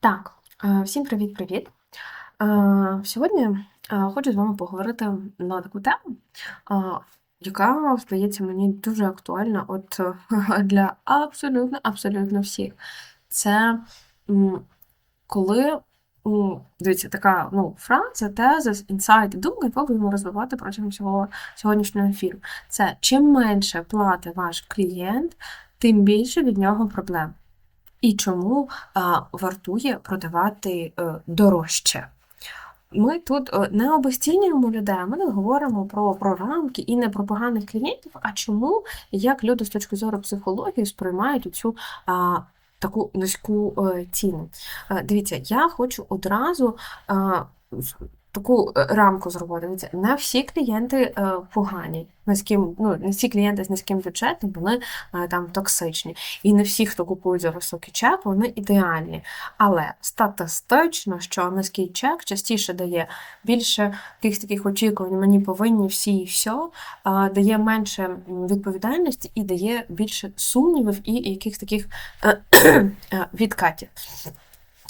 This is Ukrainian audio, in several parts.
Так, е, всім привіт-привіт. Е, Сьогодні е, хочу з вами поговорити на таку тему, яка здається мені дуже актуальна от для абсолютно абсолютно всіх. Це коли дивіться, така ну, фраза, теза, інсайт, думка, яку будемо розвивати протягом цього сьогоднішнього ефіру. Це чим менше платить ваш клієнт, тим більше від нього проблем. І чому вартує продавати е, дорожче. Ми тут е, не обесцінюємо людей, ми не говоримо про, про рамки і не про поганих клієнтів, а чому, як люди з точки зору психології сприймають цю а, таку низьку е, ціну. Дивіться, я хочу одразу а, таку е, рамку зробити. Не всі клієнти е, погані. Низьким, ну, не всі клієнти з низьким бюджетом, вони е, там токсичні. І не всі, хто купують за високий чек, вони ідеальні. Але статистично, що низький чек частіше дає більше якихось таких очікувань, мені повинні всі і все, дає менше відповідальності і дає більше сумнівів і якихось таких відкатів.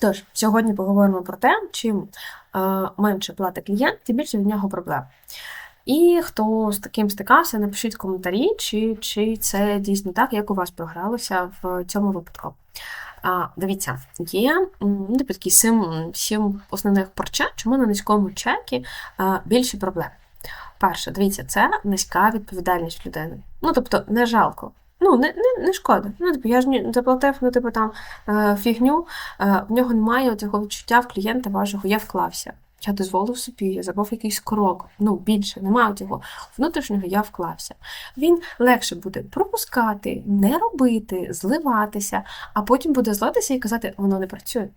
Тож, сьогодні поговоримо про те, чим менше платить клієнт, тим більше від нього проблем. І хто з таким стикався, напишіть коментарі, чи, чи це дійсно так, як у вас програлося в цьому випадку. А, дивіться, є ну, типу, такі сім, сім основних причин, чому на низькому чекі а, більше проблем. Перше, дивіться, це низька відповідальність людини. Ну, тобто, не жалко. Ну, не, не, не шкода. Ну, типу, я ж заплатив, ну, типу, там е, фігню, е, в нього немає цього відчуття в клієнта вашого, я вклався. Я дозволив собі, я зробив якийсь крок. Ну, більше, немає цього внутрішнього я вклався. Він легше буде пропускати, не робити, зливатися, а потім буде злитися і казати, воно не працює.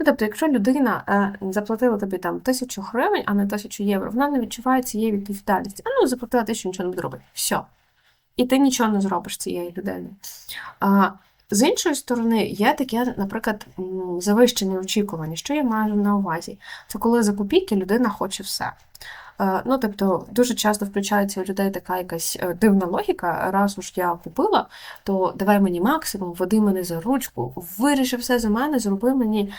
Ну, тобто, якщо людина е, заплатила тобі там тисячу гривень, а не тисячу євро, вона не відчуває цієї відповідальності. А ну, заплатила тисячу, нічого не буде робити. Все. І ти нічого не зробиш з цією людиною. А, з іншої сторони, є таке, наприклад, м, завищені очікування. Що я маю на увазі? Це коли за копійки людина хоче все. Е, Ну, тобто, дуже часто включається у людей така якась е, дивна логіка. Раз уж я купила, то давай мені максимум, веди мене за ручку, виріши все за мене, зроби мені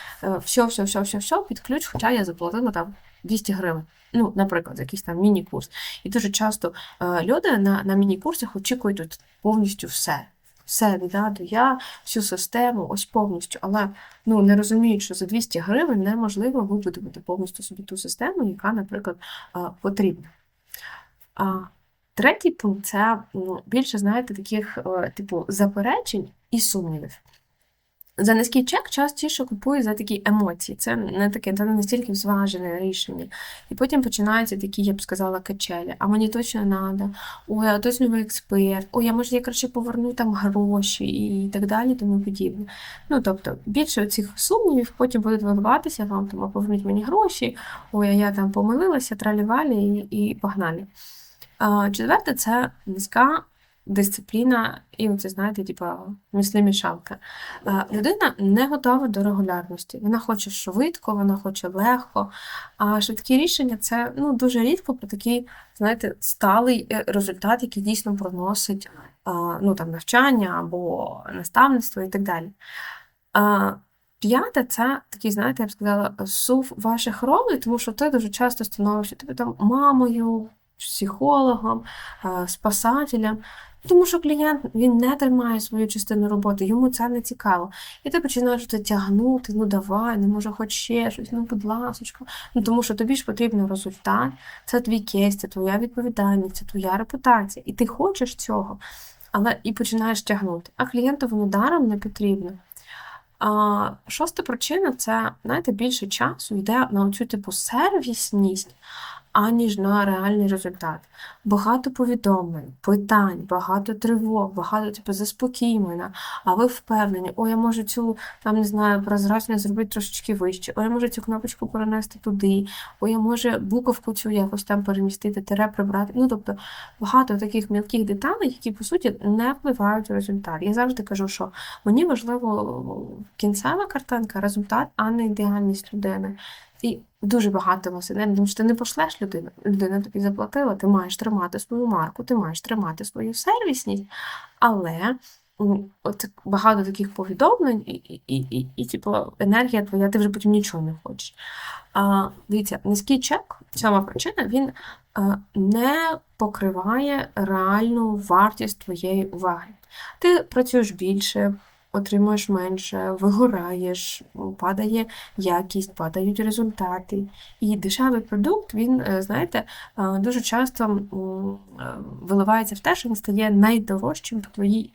все, все, все, все, все під ключ, хоча я заплатила там 200 гривень. Ну, наприклад, якийсь там міні-курс. І дуже часто е, люди на, на міні-курсах очікують от повністю все. Все від до Я, всю систему, ось повністю. Але ну, не розуміють, що за 200 гривень неможливо вибудувати повністю собі ту систему, яка, наприклад, е, потрібна. А третій пункт це м, більше, знаєте, таких е, типу заперечень і сумнівів. За низький чек частіше купують за такі емоції. Це не таке, це не настільки зважене рішення. І потім починаються такі, я б сказала, качелі. А мені точно треба, ой, а точно ви експерт, ой, а може я краще поверну там гроші і так далі, тому подібне. Ну, тобто, більше цих сумнівів потім будуть виливатися вам, тому поверніть мені гроші, ой, а я там помилилася, тралівалі і, і погнали. Четверте, це низька дисципліна, і це, знаєте, типа міслі-мішалка. Е, Людина не готова до регулярності. Вона хоче швидко, вона хоче легко. А швидкі рішення це ну, дуже рідко про такий, знаєте, сталий е, результат, який дійсно приносить ну, там, навчання або наставництво і так далі. П'яте це такий, знаєте, я б сказала, сув ваших ролей, тому що ти дуже часто становишся тобі там мамою, психологом, спасателем. Тому що клієнт він не тримає свою частину роботи, йому це не цікаво. І ти починаєш це тягнути, ну давай, не може хоч ще щось, ну будь ласочка. Ну тому що тобі ж потрібен результат, це твій кейс, це твоя відповідальність, це твоя репутація. І ти хочеш цього, але і починаєш тягнути. А клієнту воно даром не потрібно. А, шоста причина це, знаєте, більше часу йде на цю типу сервісність, аніж на реальний результат. Багато повідомлень, питань, багато тривог, багато типу заспокій мене, а ви впевнені, о, я можу цю там не знаю, прозрачність зробити трошечки вище, о, я можу цю кнопочку перенести туди, о, я можу буковку цю якось там перемістити, тире прибрати. Ну, тобто багато таких мілких деталей, які по суті не впливають на результат. Я завжди кажу, що мені важливо кінцева картинка, результат, а не ідеальність людини. І дуже багато вас енергії, тому що ти не пошлеш людину. Людина тобі заплатила, ти маєш тримати свою марку, ти маєш тримати свою сервісність, але от багато таких повідомлень, і, і, і, і, і типу, енергія твоя, ти вже потім нічого не хочеш. А, дивіться, низький чек, сама причина, він а, не покриває реальну вартість твоєї уваги. Ти працюєш більше, отримуєш менше, вигораєш, падає якість, падають результати. І дешевий продукт, він, е, знаєте, е, дуже часто е, виливається в те, що він стає найдорожчим по твоїй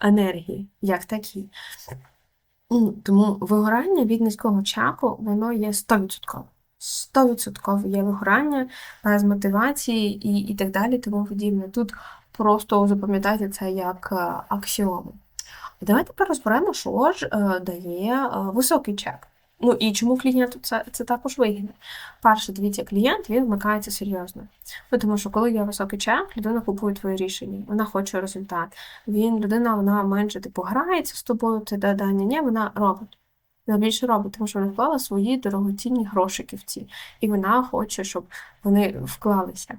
енергії, як такій. М, Тому вигорання від низького чаку, воно є 100%. 100% є вигорання без мотивації і, і так далі, тому подібне. Тут просто запам'ятайте це як аксіому. Давайте тепер розберемо, що ж е, дає е, високий чек. Ну і чому клієнту це, це також вигідно. Перше, дивіться, клієнт він вмикається серйозно. Ну, тому що коли є високий чек, людина купує твоє рішення, вона хоче результат. Він, людина, вона менше типу грається з тобою, ти да, да, ні, ні, вона робить. Вона більше робить, тому що вона вклала свої дорогоцінні грошики в ці. І вона хоче, щоб вони вклалися.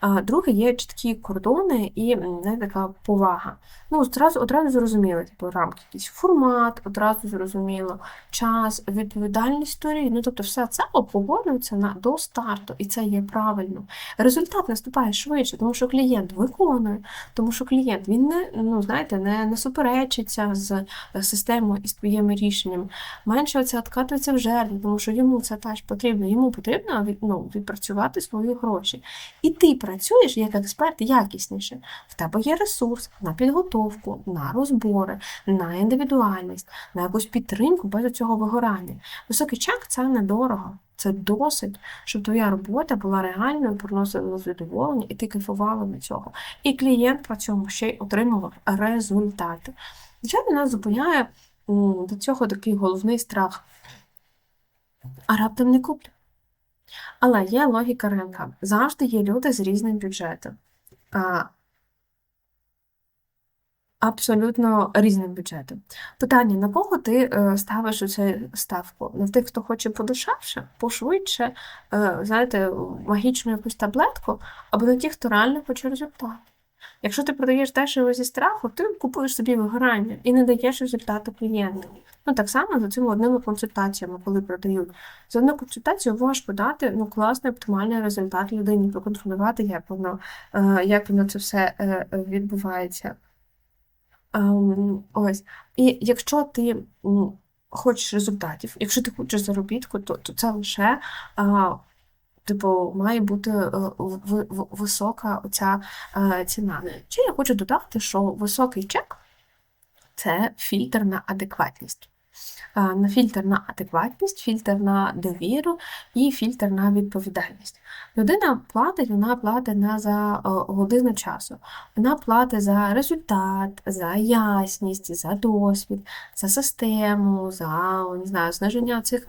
А, Друге, є чіткі кордони і не така повага. Ну, одразу, одразу зрозуміло, типу, рамки, якийсь формат, одразу зрозуміло, час, відповідальність сторін. Ну, тобто, все це обговорюється на до старту, і це є правильно. Результат наступає швидше, тому що клієнт виконує, тому що клієнт він не ну, знаєте, не, не суперечиться з системою і з твоїми рішеннями. Менше оце відкатується в жертву, тому що йому це теж потрібно. Йому потрібно ну, відпрацювати свої гроші. І ти працюєш як експерт якісніше. В тебе є ресурс на підготовку, на розбори, на індивідуальність, на якусь підтримку без цього вигорання. Високий чек це недорого. Це досить, щоб твоя робота була реальною, приносила задоволення, і ти кайфувала на цього. І клієнт при цьому ще й отримував результати. Звичайно, нас зупиняє до цього такий головний страх. А раптом не куплю. Але є логіка ринка. Завжди є люди з різним бюджетом. А, Абсолютно різним бюджетом. Питання: на кого ти е, ставиш оцю ставку? На тих, хто хоче подешевше, пошвидше, е, знаєте, магічну якусь таблетку, або на тих, хто реально хоче результат. Якщо ти продаєш дешево зі страху, ти купуєш собі вигорання і не даєш результату клієнту. Ну так само за цими одними консультаціями, коли продають. За одну консультацію важко дати ну, класний оптимальний результат людині, проконтролювати, як воно, е, як воно це все е, відбувається. Ем, ось. І якщо ти хочеш результатів, якщо ти хочеш заробітку, то, то це лише а, типу, має бути е, в- в- висока оця е, ціна. Чи я хочу додати, що високий чек це фільтр на адекватність. Е, На фільтр на адекватність, фільтр на довіру і фільтр на відповідальність. Людина платить, вона платить на за годину часу. Вона платить за результат, за ясність, за досвід, за систему, за не знаю, зниження цих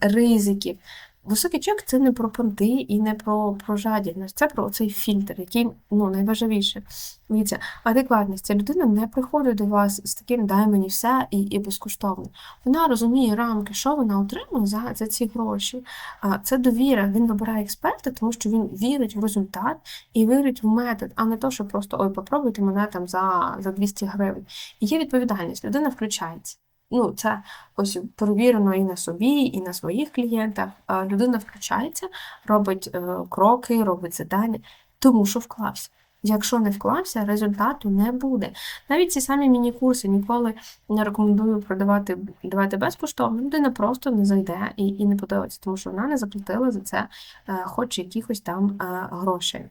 ризиків. Високий чек це не про понти і не про, про жадібність, це про цей фільтр, який ну, найважливіше. Дивіться, адекватність. Ця людина не приходить до вас з таким дай мені все і, і безкоштовно. Вона розуміє рамки, що вона отримує за, за ці гроші. А це довіра. Він вибирає експерта, тому що він вірить в результат і вірить в метод, а не то, що просто ой, попробуйте мене там за, за 200 гривень. І є відповідальність, людина включається. Ну, це ось перевірено і на собі, і на своїх клієнтах. Людина включається, робить е, кроки, робить завдання, тому що вклався. Якщо не вклався, результату не буде. Навіть ці самі міні-курси ніколи не рекомендую продавати давати безкоштовно. Людина просто не зайде і, і не подивиться, тому що вона не заплатила за це е, хоч якихось там е, грошей.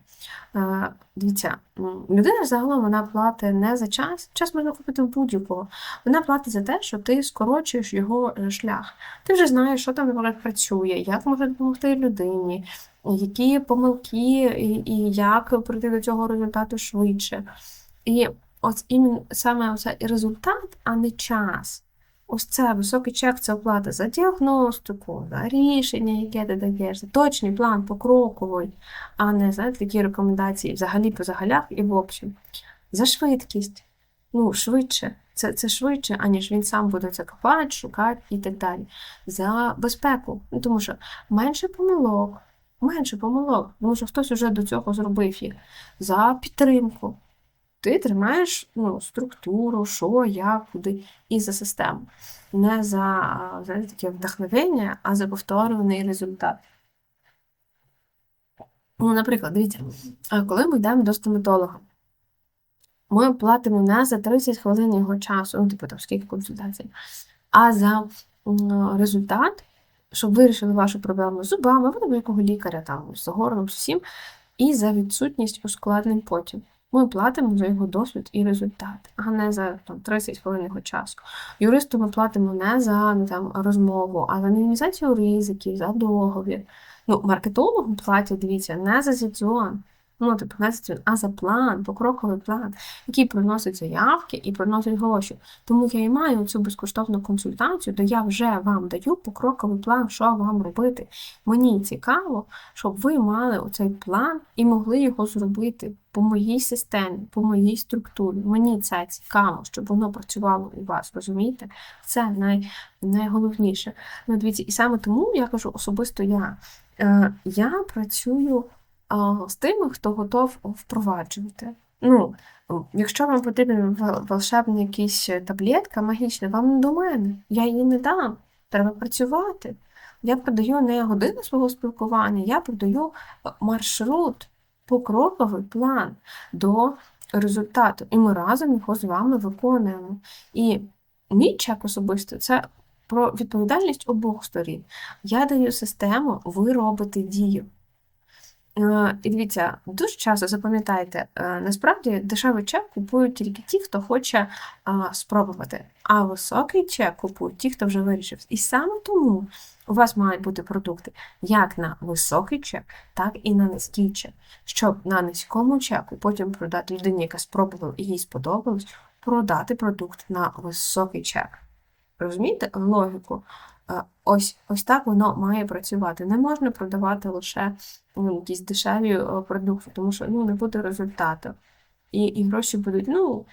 Е, дивіться, людина загалом вона платить не за час. Час можна купити в будь-якого. Вона платить за те, що ти скорочуєш його шлях. Ти вже знаєш, що там працює, як може допомогти людині, які помилки і, і як прийти до цього результату швидше. І ось іменно саме оце результат, а не час. Ось це високий чек це оплата за діагностику, за рішення, яке ти даєш, за точний план покроковий, а не знаєте, такі рекомендації взагалі по загалях і в общем. За швидкість. Ну, швидше. Це, це швидше, аніж він сам буде це копати, шукати і так далі. За безпеку. Ну, тому що менше помилок, менше помилок, тому що хтось уже до цього зробив їх. За підтримку. ти тримаєш ну, структуру, що, як, куди, і за систему. Не за знаєте, таке вдохновення, а за повторюваний результат. Ну, наприклад, дивіться, коли ми йдемо до стоматолога, ми платимо не за 30 хвилин його часу, ну, типу, там, скільки консультацій, а за результат, щоб вирішили вашу проблему з зубами, або до якого лікаря, там, з горлом, з усім, і за відсутність ускладнень потім. Ми платимо за його досвід і результат, а не за там, 30 хвилин його часу. Юристу ми платимо не за там, розмову, а за мінімізацію ризиків, за договір. Ну, маркетологу платять, дивіться, не за сезон, ну, типу, не а за план, покроковий план, який приносить заявки і приносить гроші. Тому я і маю цю безкоштовну консультацію, де я вже вам даю покроковий план, що вам робити. Мені цікаво, щоб ви мали оцей план і могли його зробити по моїй системі, по моїй структурі. Мені це цікаво, щоб воно працювало у вас, розумієте? Це най, найголовніше. Ну, дивіться, і саме тому я кажу особисто я. Е, Я працюю з тими, хто готов впроваджувати. Ну, якщо вам потрібен вол- волшебний якийсь таблетка магічна, вам не до мене. Я її не дам. Треба працювати. Я продаю не години свого спілкування, я продаю е, маршрут, покроковий план до результату. І ми разом його з вами виконуємо. І мій чек особисто це про відповідальність обох сторін. Я даю систему, ви робите дію. Е, І дивіться, дуже часто запам'ятайте, е, насправді дешевий чек купують тільки ті, хто хоче спробувати, а високий чек купують ті, хто вже вирішив. І саме тому у вас мають бути продукти як на високий чек, так і на низький чек, щоб на низькому чеку потім продати людині, яка спробувала і їй сподобалось, продати продукт на високий чек. Розумієте логіку? Е, Ось, ось так воно має працювати. Не можна продавати лише ну, якісь дешеві е, продукти, тому що ну, не буде результату. І, і гроші будуть, ну,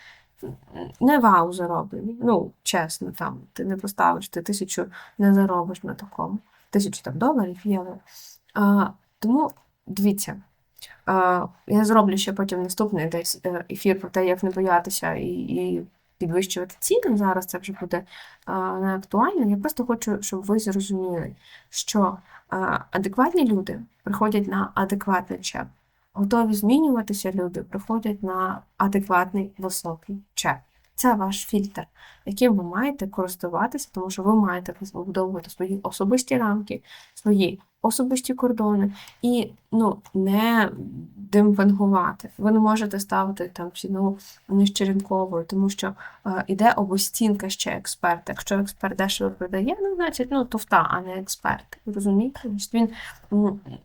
не вау зароблені. Ну, чесно, там, ти не поставиш, ти тисячу не заробиш на такому. Тисячу там доларів, євро. А, тому дивіться. Я зроблю ще потім наступний десь е, ефір про те, як не боятися і, і підвищувати ціни. Зараз це вже буде не актуально. Я просто хочу, щоб ви зрозуміли, що адекватні люди приходять на адекватний чек. Готові змінюватися люди приходять на адекватний високий чек. Це ваш фільтр, яким ви маєте користуватися, тому що ви маєте вибудовувати свої особисті рамки, свої особисті кордони і ну, не демпингувати. Ви не можете ставити там ціну нижчеринковою, тому що е, іде обостінка ще експерта. Якщо експерт дешево продає, ну, значить, ну, туфта, а не експерт. Розумієте? Значить, він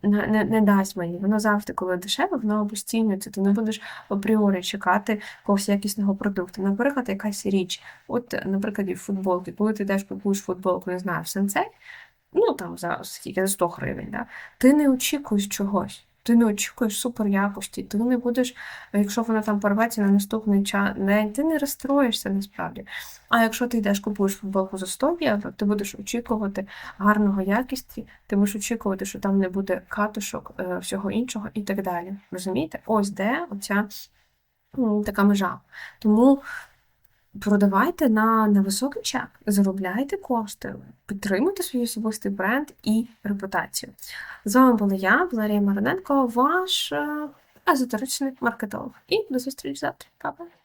не, не, не дасть мені. Воно завжди, коли дешеве, воно обостінюється. Ти не будеш апріорі чекати якогось якісного продукту. Наприклад, якась річ. От, наприклад, футболки. Коли ти йдеш купуєш футболку, не знаю, в сенсей, ну там за скільки за 100 гривень, да? ти не очікуєш чогось. Ти не очікуєш супер якості, ти не будеш, якщо вона там порветься на наступний час, не, ти не розстроїшся насправді. А якщо ти йдеш купуєш футболку за 100 євро, ти будеш очікувати гарного якості, ти будеш очікувати, що там не буде катушок, е, всього іншого і так далі. Розумієте? Ось де оця така межа. Тому продавайте на, невисокий чек, заробляйте кошти, підтримуйте свій особистий бренд і репутацію. З вами була я, Валерія Мароненко, ваш е, езотеричний маркетолог. І до зустрічі завтра. Па-па!